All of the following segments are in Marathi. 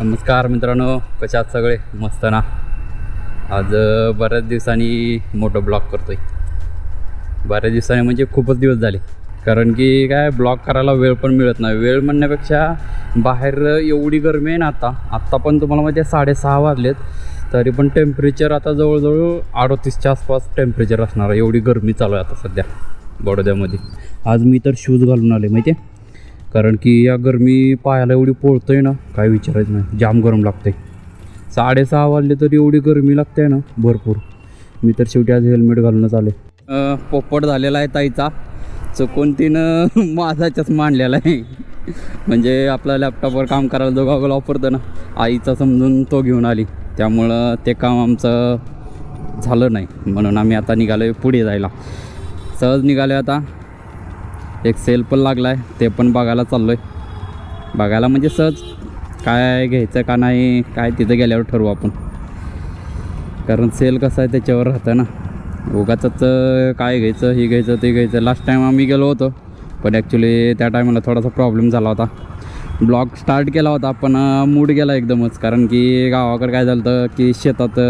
नमस्कार मित्रांनो कशात आहात सगळे? मस्त ना? आज बऱ्याच दिवसांनी मोठं ब्लॉग आहे बऱ्याच दिवसांनी म्हणजे खूपच दिवस झाले. कारण की काय ब्लॉग करायला वेळ पण मिळत नाही. वेळ म्हणण्यापेक्षा बाहेर एवढी गरमी आहे ना आता. आत्ता पण तुम्हाला माहिती आहे साडेसहा वाजलेत. तरी पण टेम्परेचर आता जवळजवळ अडोतीसच्या आसपास टेम्परेचर असणार आहे. एवढी गरमी चालू आहे आता सध्या बडोद्यामध्ये. आज मी तर शूज घालून आले माहिती आहे? कारण की या गरमी पायाला एवढी पोळतंय ना काय विचारायचं नाही. जाम गरम लागतंय. साडेसहा वाजले तरी एवढी गरमी लागते ना भरपूर. मी तर शेवटी आज हेल्मेट घालूनच आले पोपट झालेला आहे ताईचा. चुकून तिनं माझाच्याच मांडलेला आहे. म्हणजे आपला लॅपटॉपवर काम करायला जो गॉगल वापरतो ना आईचा समजून तो घेऊन आली. त्यामुळं ते काम आमचं झालं नाही. म्हणून आम्ही आता निघालो पुढे जायला. सहज निघालो आता. एक सेल पण लागला आहे ते पण बघायला चाललो आहे बघायला म्हणजे सहज काय घ्यायचं का नाही काय तिथं गेल्यावर ठरवू आपण. कारण सेल कसं आहे त्याच्यावर राहतं ना. उगाच काय घ्यायचं हे घ्यायचं ते घ्यायचं. लास्ट टाईम आम्ही गेलो होतो पण ॲक्च्युली त्या टायमाला थोडासा प्रॉब्लेम झाला होता. ब्लॉग स्टार्ट केला होता पण मूड गेला एकदमच. कारण की गावाकडे काय झालं होतं की शेतात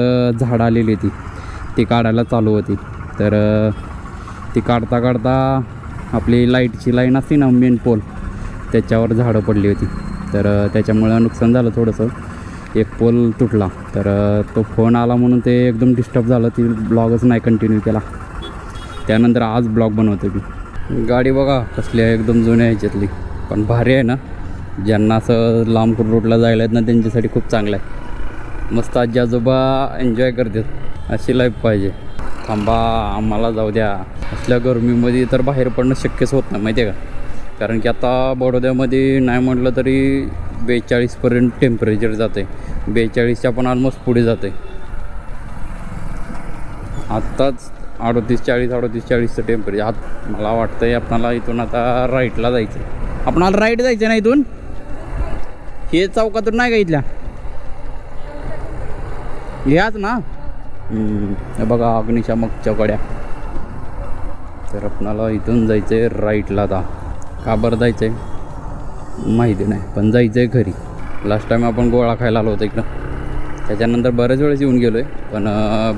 झाडं आलेली होती. ती काढायला चालू होती. तर ती काढता काढता आपली लाईटची लाईन असते ना मेन पोल त्याच्यावर झाडं पडली होती. तर त्याच्यामुळं नुकसान झालं थोडंसं. एक पोल तुटला. तर तो फोन आला म्हणून ते एकदम डिस्टर्ब झालं. ती ब्लॉगच नाही कंटिन्यू केला. त्यानंतर आज ब्लॉग बनवतो मी. गाडी बघा कसली आहे एकदम जुन्या ह्याच्यातली. पण भारी आहे ना. ज्यांना असं लांब रोडला जायला आहेत ना त्यांच्यासाठी खूप चांगलं आहे. मस्त आजी आजोबा एन्जॉय करतात. अशी लाईफ पाहिजे. थांबा आम्हाला जाऊ द्या. असल्या गरमीमध्ये तर बाहेर पडणं शक्यच होत नाही माहिती आहे का? कारण की आता बडोद्यामध्ये नाही म्हटलं तरी बेचाळीसपर्यंत टेम्परेचर जाते बेचाळीसच्या पण ऑलमोस्ट पुढे जाते आत्ताच अडोतीस चाळीस अडोतीस चाळीसचं टेम्परेचर आत मला वाटतं आहे आपणाला इथून आता राईटला जायचं आपणाला राईट जायचं ना इथून? हे चौकातून नाही का इथल्या? याच ना? बघा अग्निशा मागच्या कड्या तर आपणाला इथून जायचं आहे राईटला आता. का बरं जायचं आहे माहिती नाही पण जायचं आहे घरी. लास्ट टाईम आपण गोळा खायला आलो होतो इकडं. त्याच्यानंतर बऱ्याच वेळेस येऊन गेलो आहे पण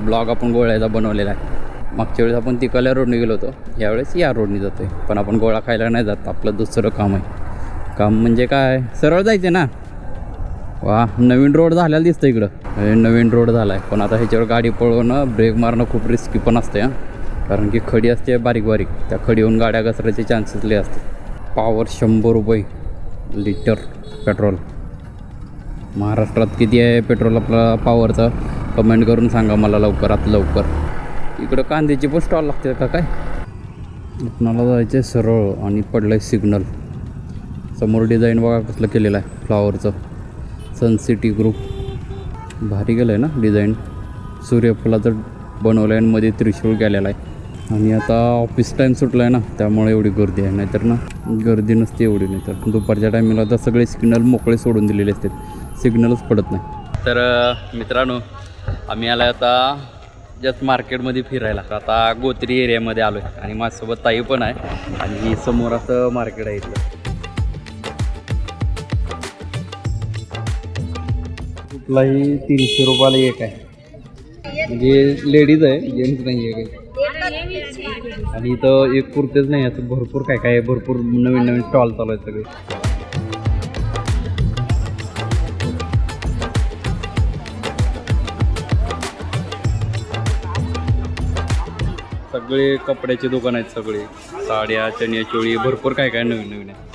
ब्लॉग आपण गोळ्याचा बनवलेला आहे. मागच्या वेळेस आपण तिकल्या रोडने गेलो होतो. यावेळेस या रोडने जातो आहे पण आपण गोळा खायला नाही जात आपलं दुसरं काम आहे. काम म्हणजे काय? सरळ जायचं ना? वा नवीन रोड झालेला दिसतं इकडं. हे नवीन रोड झाला आहे पण आता ह्याच्यावर गाडी पळवणं ब्रेक मारणं खूप रिस्की पण असते हां. कारण की खडी असते बारीक बारीक. त्या खडीहून गाड्या घसरायचे चान्सेस लय असते पावर शंभर रुपये लिटर पेट्रोल महाराष्ट्रात किती आहे पेट्रोल आपला पावरचा कमेंट करून सांगा मला लवकरात लवकर. इकडं कांद्याची पण स्टॉल लागते का काय? आपणाला जायचं आहे सरळ आणि पडलं आहे सिग्नल समोर डिझाईन बघा कसलं केलेलं आहे फ्लॉवरचं सन सिटी ग्रुप भारी गेलं आहे ना डिझाईन सूर्यफुलाचं बनवलं आहे आणि मध्ये त्रिशूळ गेलेला आहे. आणि आता ऑफिस टाईम सुटला आहे ना त्यामुळे एवढी गर्दी आहे. नाहीतर ना गर्दी नसते एवढी नाही तर दुपारच्या टायमिंगला तर सगळे सिग्नल मोकळे सोडून दिलेले असतात. सिग्नलच पडत नाही. तर मित्रांनो आम्ही आला आता जस्ट मार्केटमध्ये फिरायला. तर आता गोत्री एरियामध्ये आलो आहे आणि माझ्यासोबत ताई पण आहे. आणि समोर असं मार्केट आहे इथलं. कुठलाही तीनशे रुपयाला एक आहे. म्हणजे लेडीज आहे जेंट्स नाही आहे. काही आणि इथं एक कुर्तेच नाही आता भरपूर काय काय आहे भरपूर नवीन नवीन स्टॉल चालू आहेत सगळे. सगळे कपड्याचे दुकान आहेत सगळे. साड्या चण्याचोळी चोळी भरपूर काय काय नवीन नवीन आहे.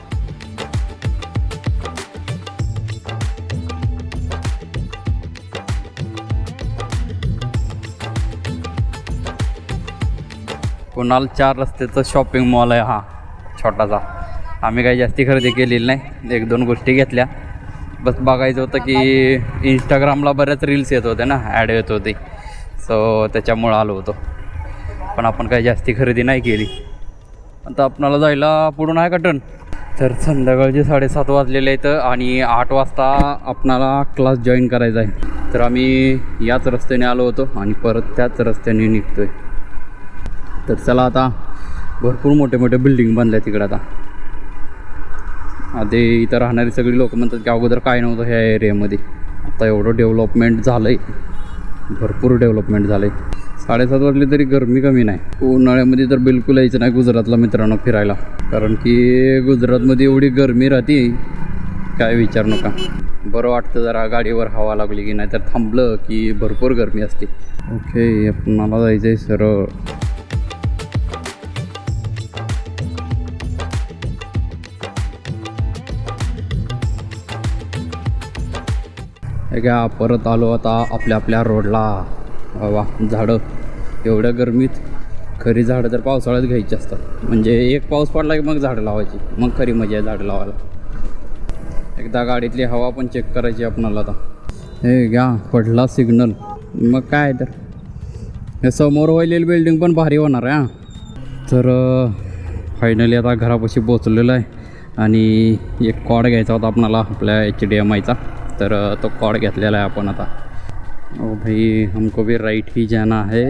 कुणाल चार रस्त्याचं शॉपिंग मॉल आहे हा छोटासा. आम्ही काही जास्ती खरेदी केलेली नाही एक दोन गोष्टी घेतल्या. बस बघायचं होतं की इंस्टाग्रामला बऱ्याच रील्स येत होते ना ॲड येत होती. सो त्याच्यामुळं आलो होतो. पण आपण काही जास्ती खरेदी नाही केली. आता आपणाला जायला पुढून आहे का टन तर संध्याकाळचे साडेसात वाजलेले आहेत आणि आठ वाजता आपणाला क्लास जॉईन करायचा आहे. तर आम्ही याच रस्त्याने आलो होतो आणि परत त्याच रस्त्याने निघतो आहे तर चला आता भरपूर मोठे मोठे बिल्डिंग बनल्या तिकडे आता. आधी इथं राहणारी सगळी लोक म्हणतात की अगोदर काय नव्हतं ह्या एरियामध्ये आता एवढं डेव्हलपमेंट झालं आहे भरपूर डेव्हलपमेंट झालं आहे साडेसात वाजले तरी गरमी कमी नाही. उन्हाळ्यामध्ये तर बिलकुल यायचं नाही गुजरातला मित्रांनो फिरायला. कारण की गुजरातमध्ये एवढी गरमी राहते काय विचार नका. बरं वाटतं जरा गाडीवर हवा लागली की नाही तर थांबलं की भरपूर गरमी असते. ओके आपणाला जायचं आहे सरळ. हे परत आलो आता आपल्या आपल्या रोडला. वा झाडं. एवढ्या गरमीत खरी झाडं तर पावसाळ्यात घ्यायची असतात. म्हणजे एक पाऊस पडला की मग झाडं लावायची. मग खरी मजा आहे झाडं लावायला. एकदा गाडीतली हवा पण चेक करायची आपणाला आता. हे घ्या पडला सिग्नल मग काय तर. हे समोर व्हायलेली बिल्डिंग पण भारी होणार आहे हां. तर फायनली आता घरापाशी पोचलेलं आहे. आणि एक कॉड घ्यायचा होता आपणाला आपल्या एच डी एम आयचा तर तो कॉड घेतलेला आहे आपण आता. ओ भाई हमको भी राईट ही जाना है.